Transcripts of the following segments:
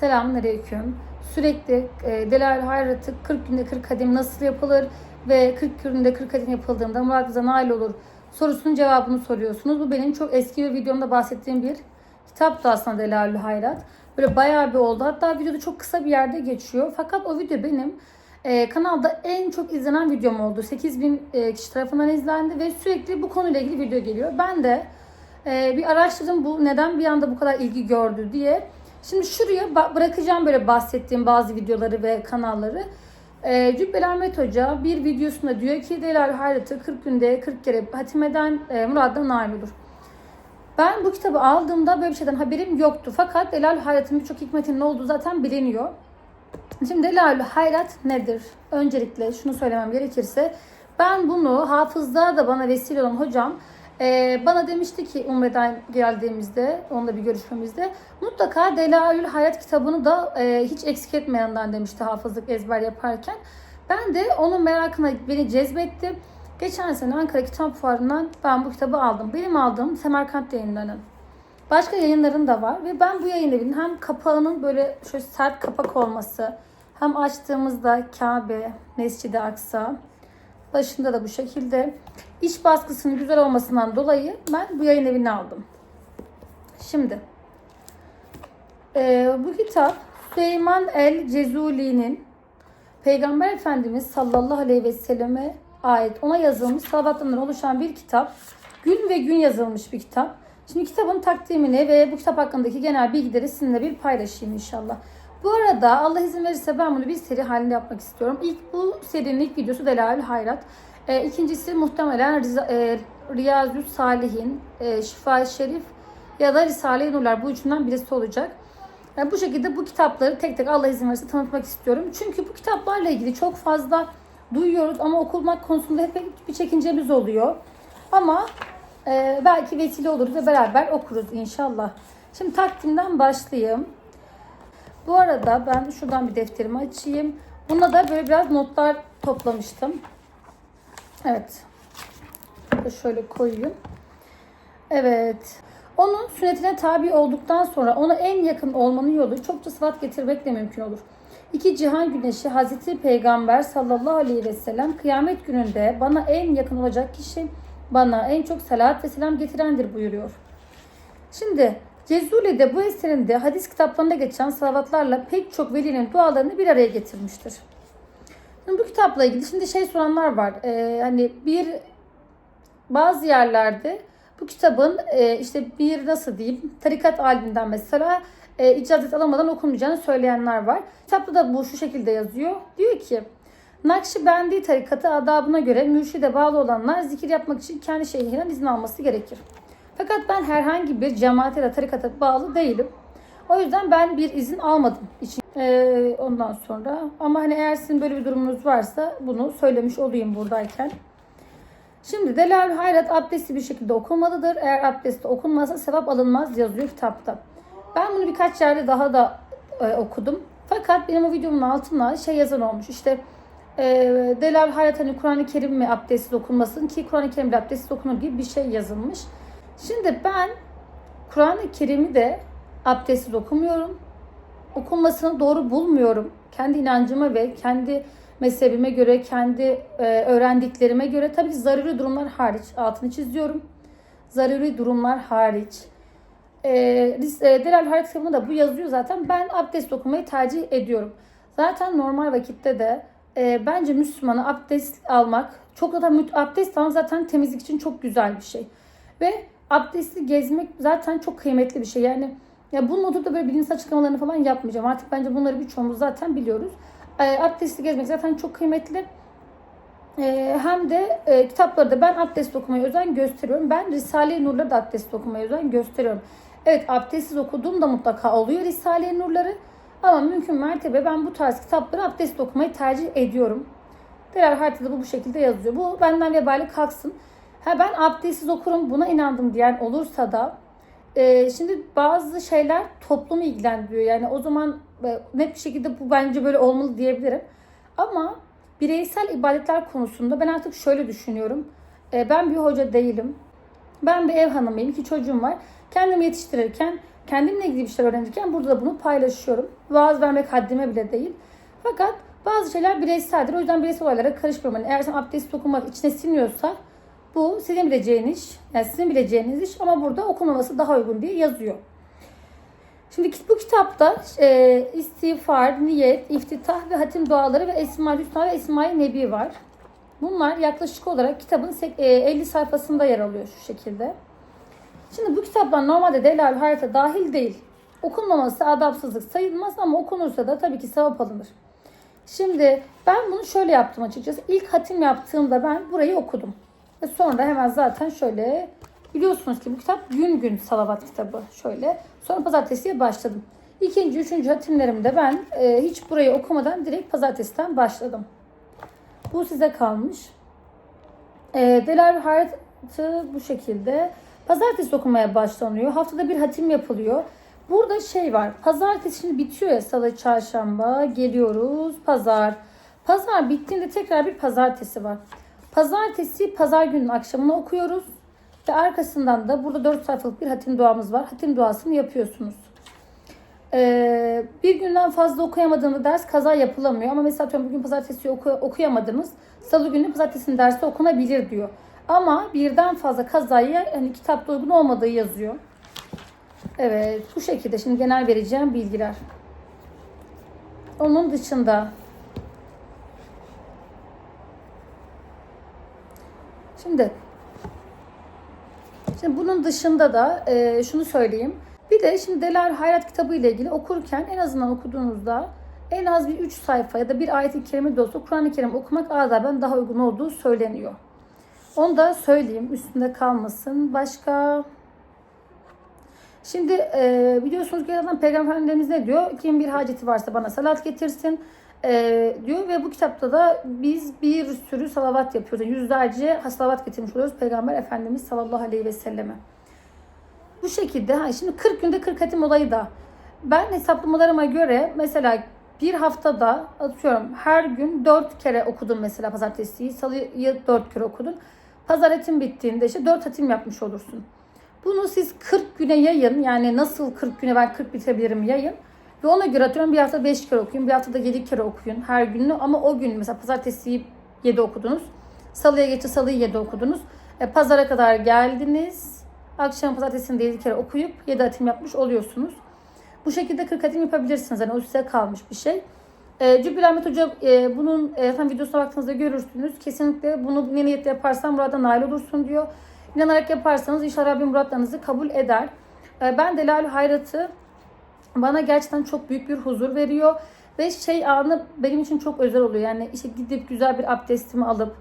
Selamünaleyküm. Sürekli e, Delal Hayrat'ı 40 günde 40 hadim nasıl yapılır ve 40 günde 40 hadim yapıldığında Murat bize nail olur sorusunun cevabını soruyorsunuz. Bu benim çok eski bir videomda bahsettiğim bir kitaptı aslında Delalül Hayrat. Böyle bayağı bir oldu. Hatta videoda çok kısa bir yerde geçiyor. Fakat o video benim e, kanalda en çok izlenen videom oldu. 8000 e, kişi tarafından izlendi ve sürekli bu konuyla ilgili video geliyor. Ben de e, bir araştırdım bu neden bir anda bu kadar ilgi gördü diye. Şimdi şuraya bırakacağım böyle bahsettiğim bazı videoları ve kanalları. E, Cübbeli Ahmet Hoca bir videosunda diyor ki Delal Hayrat'ı 40 günde 40 kere hatimeden e, muradına nail. Ben bu kitabı aldığımda böyle bir şeyden haberim yoktu. Fakat Delal Hayrat'ın birçok hikmetinin olduğu zaten biliniyor. Şimdi Delal Hayrat nedir? Öncelikle şunu söylemem gerekirse ben bunu hafızlığa da bana vesile olan hocam e, bana demişti ki Umre'den geldiğimizde, onunla bir görüşmemizde mutlaka Delalül Hayat kitabını da e, hiç eksik etmeyenden demişti hafızlık ezber yaparken. Ben de onun merakına beni cezbetti. Geçen sene Ankara Kitap Fuarı'ndan ben bu kitabı aldım. Benim aldığım Semerkant yayınlarının. Başka yayınların da var ve ben bu yayın hem kapağının böyle şöyle sert kapak olması, hem açtığımızda Kabe, Mescid-i Aksa, başında da bu şekilde iç baskısının güzel olmasından dolayı ben bu yayın evini aldım. Şimdi e, bu kitap Süleyman el Cezuli'nin Peygamber Efendimiz sallallahu aleyhi ve selleme ait ona yazılmış salavatlarından oluşan bir kitap. Gün ve gün yazılmış bir kitap. Şimdi kitabın takdimini ve bu kitap hakkındaki genel bilgileri sizinle bir paylaşayım inşallah. Bu arada Allah izin verirse ben bunu bir seri halinde yapmak istiyorum. İlk bu serinin ilk videosu Delalül Hayrat. E, ikincisi muhtemelen Riza, e, Riyazü Salihin, e, Şifa-i Şerif ya da Risale-i Nurlar bu üçünden birisi olacak. Yani bu şekilde bu kitapları tek tek Allah izin verirse tanıtmak istiyorum. Çünkü bu kitaplarla ilgili çok fazla duyuyoruz ama okumak konusunda hep bir çekincemiz oluyor. Ama e, belki vesile oluruz ve beraber okuruz inşallah. Şimdi takdimden başlayayım. Bu arada ben şuradan bir defterimi açayım. Buna da böyle biraz notlar toplamıştım. Evet. Şöyle koyayım. Evet. Onun sünnetine tabi olduktan sonra ona en yakın olmanın yolu çokça sıfat getirmekle mümkün olur. İki cihan güneşi Hazreti Peygamber sallallahu aleyhi ve sellem kıyamet gününde bana en yakın olacak kişi bana en çok salat ve selam getirendir buyuruyor. Şimdi Cezuli'de bu eserinde hadis kitaplarında geçen salavatlarla pek çok velinin dualarını bir araya getirmiştir. Şimdi bu kitapla ilgili şimdi şey soranlar var. Ee, hani bir bazı yerlerde bu kitabın e, işte bir nasıl diyeyim tarikat alinden mesela e, icazet alamadan okunmayacağını söyleyenler var. Kitapta da bu şu şekilde yazıyor. Diyor ki Nakşibendi tarikatı adabına göre mürşide bağlı olanlar zikir yapmak için kendi şeyhinden izin alması gerekir. Fakat ben herhangi bir cemaate ya tarikata bağlı değilim. O yüzden ben bir izin almadım için. Ee, ondan sonra ama hani eğer sizin böyle bir durumunuz varsa bunu söylemiş olayım buradayken. Şimdi Delal Hayrat abdestli bir şekilde okunmalıdır. Eğer abdesti okunmazsa sevap alınmaz yazıyor kitapta. Ben bunu birkaç yerde daha da e, okudum. Fakat benim o videomun altına şey yazan olmuş. İşte e, Delal Hayrat hani Kur'an-ı Kerim mi abdestsiz okunmasın ki Kur'an-ı Kerim abdestsiz okunur gibi bir şey yazılmış. Şimdi ben Kur'an-ı Kerim'i de abdestsiz okumuyorum. Okunmasını doğru bulmuyorum. Kendi inancıma ve kendi mezhebime göre, kendi e, öğrendiklerime göre tabii zaruri durumlar hariç altını çiziyorum. Zaruri durumlar hariç. E, e, Delal kitabında da bu yazıyor zaten. Ben abdest okumayı tercih ediyorum. Zaten normal vakitte de e, bence Müslümana abdest almak çok da abdest almak zaten temizlik için çok güzel bir şey. Ve abdestli gezmek zaten çok kıymetli bir şey. Yani ya bunun oturup da böyle bilimsel açıklamalarını falan yapmayacağım. Artık bence bunları birçoğumuz zaten biliyoruz. E, abdestli gezmek zaten çok kıymetli. E, hem de e, kitapları da ben abdest okumaya özen gösteriyorum. Ben Risale-i Nur'ları da abdest okumaya özen gösteriyorum. Evet abdestsiz okuduğum da mutlaka oluyor Risale-i Nur'ları. Ama mümkün mertebe ben bu tarz kitapları abdest okumayı tercih ediyorum. Diğer haritada bu bu şekilde yazıyor. Bu benden vebali kalksın. Ha ben abdestsiz okurum buna inandım diyen olursa da e, şimdi bazı şeyler toplumu ilgilendiriyor. Yani o zaman e, net bir şekilde bu bence böyle olmalı diyebilirim. Ama bireysel ibadetler konusunda ben artık şöyle düşünüyorum. E, ben bir hoca değilim. Ben bir ev hanımıyım. iki çocuğum var. Kendimi yetiştirirken kendimle ilgili bir şeyler öğrenirken burada da bunu paylaşıyorum. Vaaz vermek haddime bile değil. Fakat bazı şeyler bireyseldir. O yüzden bireysel olaylara karışmıyorum. Yani eğer sen abdest okumak içine sinmiyorsa bu sizin bileceğiniz iş. Yani sizin bileceğiniz iş ama burada okunmaması daha uygun diye yazıyor. Şimdi bu kitapta e, istiğfar, niyet, iftitah ve hatim duaları ve Esma-ül Hüsna ve Esma-i Nebi var. Bunlar yaklaşık olarak kitabın sek- e, 50 sayfasında yer alıyor şu şekilde. Şimdi bu kitaplar normalde delal harita dahil değil. Okunmaması adapsızlık sayılmaz ama okunursa da tabii ki sevap alınır. Şimdi ben bunu şöyle yaptım açıkçası. İlk hatim yaptığımda ben burayı okudum. Ve sonra hemen zaten şöyle biliyorsunuz ki bu kitap gün gün salavat kitabı şöyle. Sonra pazartesiye başladım. İkinci, üçüncü hatimlerimde ben e, hiç burayı okumadan direkt pazartesiden başladım. Bu size kalmış. E, Delal haritı bu şekilde. Pazartesi okumaya başlanıyor. Haftada bir hatim yapılıyor. Burada şey var. Pazartesi şimdi bitiyor ya salı, çarşamba. Geliyoruz pazar. Pazar bittiğinde tekrar bir pazartesi var. Pazartesi pazar günün akşamını okuyoruz. Ve arkasından da burada 4 sayfalık bir hatim duamız var. Hatim duasını yapıyorsunuz. Ee, bir günden fazla okuyamadığınız ders kaza yapılamıyor. Ama mesela atıyorum bugün pazartesi oku, okuyamadınız. Salı günü pazartesinin dersi okunabilir diyor. Ama birden fazla kazaya hani kitapta uygun olmadığı yazıyor. Evet bu şekilde şimdi genel vereceğim bilgiler. Onun dışında Şimdi Şimdi bunun dışında da e, şunu söyleyeyim. Bir de şimdi Delal Hayrat kitabı ile ilgili okurken en azından okuduğunuzda en az bir 3 sayfa ya da bir ayet-i kerime de olsa Kur'an-ı Kerim okumak azaben daha uygun olduğu söyleniyor. Onu da söyleyeyim üstünde kalmasın. Başka Şimdi e, biliyorsunuz ki zaten Peygamber Efendimiz ne diyor? Kim bir haceti varsa bana salat getirsin e, diyor ve bu kitapta da biz bir sürü salavat yapıyoruz. Yani yüzlerce salavat getirmiş oluyoruz Peygamber Efendimiz sallallahu aleyhi ve selleme. Bu şekilde ha şimdi 40 günde 40 hatim olayı da ben hesaplamalarıma göre mesela bir haftada atıyorum her gün 4 kere okudum mesela pazartesiyi. Salıyı 4 kere okudun. Pazar hatim bittiğinde işte 4 hatim yapmış olursun. Bunu siz 40 güne yayın. Yani nasıl 40 güne ben 40 bitebilirim yayın. Ve ona göre atıyorum bir hafta 5 kere okuyun, bir haftada 7 kere okuyun her günü. Ama o gün mesela pazartesiyi 7 okudunuz. Salıya geçti salıyı 7 okudunuz. E, pazara kadar geldiniz. Akşam pazartesini de 7 kere okuyup 7 hatim yapmış oluyorsunuz. Bu şekilde 40 hatim yapabilirsiniz. Yani o size kalmış bir şey. E, Cübbül Ahmet Hoca e, bunun e, efendim videosuna baktığınızda görürsünüz. Kesinlikle bunu ne niyetle yaparsan burada nail olursun diyor. İnanarak yaparsanız inşallah Rabbim muratlarınızı kabul eder. E, ben Delal Hayrat'ı bana gerçekten çok büyük bir huzur veriyor. Ve şey anı benim için çok özel oluyor. Yani işte gidip güzel bir abdestimi alıp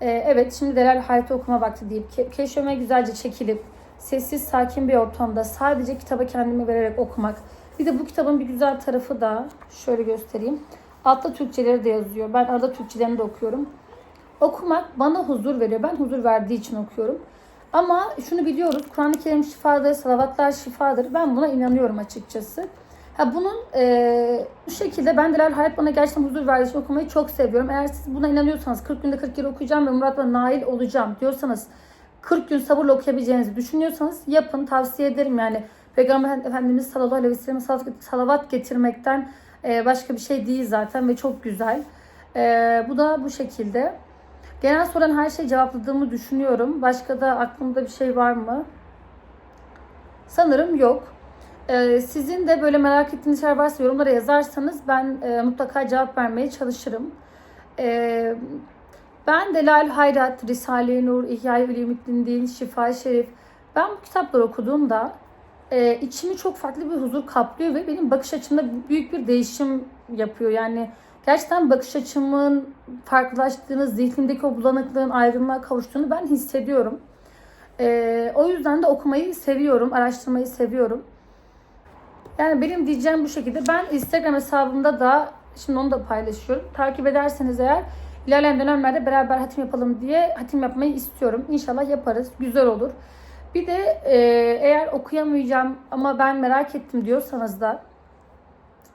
e, evet şimdi Delal Hayatı okuma vakti deyip ke- keşfeme güzelce çekilip sessiz sakin bir ortamda sadece kitaba kendimi vererek okumak. Bir de bu kitabın bir güzel tarafı da şöyle göstereyim. Altta Türkçeleri de yazıyor. Ben arada Türkçelerini de okuyorum. Okumak bana huzur veriyor. Ben huzur verdiği için okuyorum. Ama şunu biliyoruz. Kur'an-ı Kerim şifadır, salavatlar şifadır. Ben buna inanıyorum açıkçası. Ha bunun e, bu şekilde ben Delal Hayat bana gerçekten huzur verdiği için okumayı çok seviyorum. Eğer siz buna inanıyorsanız 40 günde 40 kere okuyacağım ve Murat'la nail olacağım diyorsanız 40 gün sabırla okuyabileceğinizi düşünüyorsanız yapın. Tavsiye ederim yani. Peygamber Efendimiz sallallahu aleyhi ve sellem salavat getirmekten e, başka bir şey değil zaten ve çok güzel. E, bu da bu şekilde. Genel soran her şeyi cevapladığımı düşünüyorum. Başka da aklımda bir şey var mı? Sanırım yok. Ee, sizin de böyle merak ettiğiniz şeyler varsa yorumlara yazarsanız ben e, mutlaka cevap vermeye çalışırım. Ee, ben Delal Hayrat, Risale-i Nur, İhya-i Ulumuddin Din, Şifa-i Şerif. Ben bu kitapları okuduğumda e, içimi çok farklı bir huzur kaplıyor ve benim bakış açımda büyük bir değişim yapıyor. Yani gerçekten bakış açımın farklılaştığını, zihnimdeki o bulanıklığın ayrılmaya kavuştuğunu ben hissediyorum. Ee, o yüzden de okumayı seviyorum, araştırmayı seviyorum. Yani benim diyeceğim bu şekilde. Ben Instagram hesabımda da şimdi onu da paylaşıyorum. Takip ederseniz eğer ilerleyen dönemlerde beraber hatim yapalım diye hatim yapmayı istiyorum. İnşallah yaparız. Güzel olur. Bir de e, eğer okuyamayacağım ama ben merak ettim diyorsanız da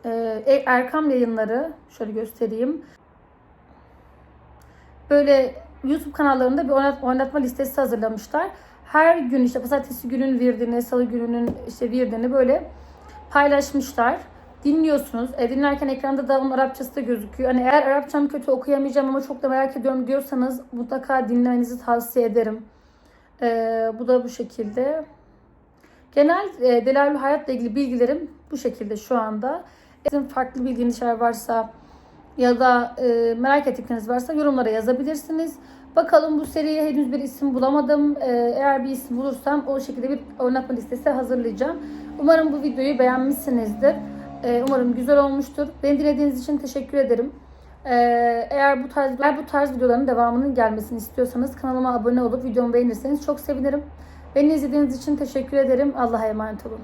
e, Erkam yayınları şöyle göstereyim. Böyle YouTube kanallarında bir oynat, oynatma listesi hazırlamışlar. her gün işte pazartesi günün virdini, salı gününün işte virdini böyle paylaşmışlar. Dinliyorsunuz. E, dinlerken ekranda da onun Arapçası da gözüküyor. Hani eğer Arapçam kötü okuyamayacağım ama çok da merak ediyorum diyorsanız mutlaka dinlemenizi tavsiye ederim. E, bu da bu şekilde. Genel e, Delalül Hayat'la ilgili bilgilerim bu şekilde şu anda. Sizin farklı bildiğiniz şeyler varsa ya da e, merak ettikleriniz varsa yorumlara yazabilirsiniz. Bakalım bu seriye henüz bir isim bulamadım. E, eğer bir isim bulursam o şekilde bir oynatma listesi hazırlayacağım. Umarım bu videoyu beğenmişsinizdir. E, umarım güzel olmuştur. Beni dinlediğiniz için teşekkür ederim. E, eğer bu tarz eğer bu tarz videoların devamının gelmesini istiyorsanız kanalıma abone olup videomu beğenirseniz çok sevinirim. Beni izlediğiniz için teşekkür ederim. Allah'a emanet olun.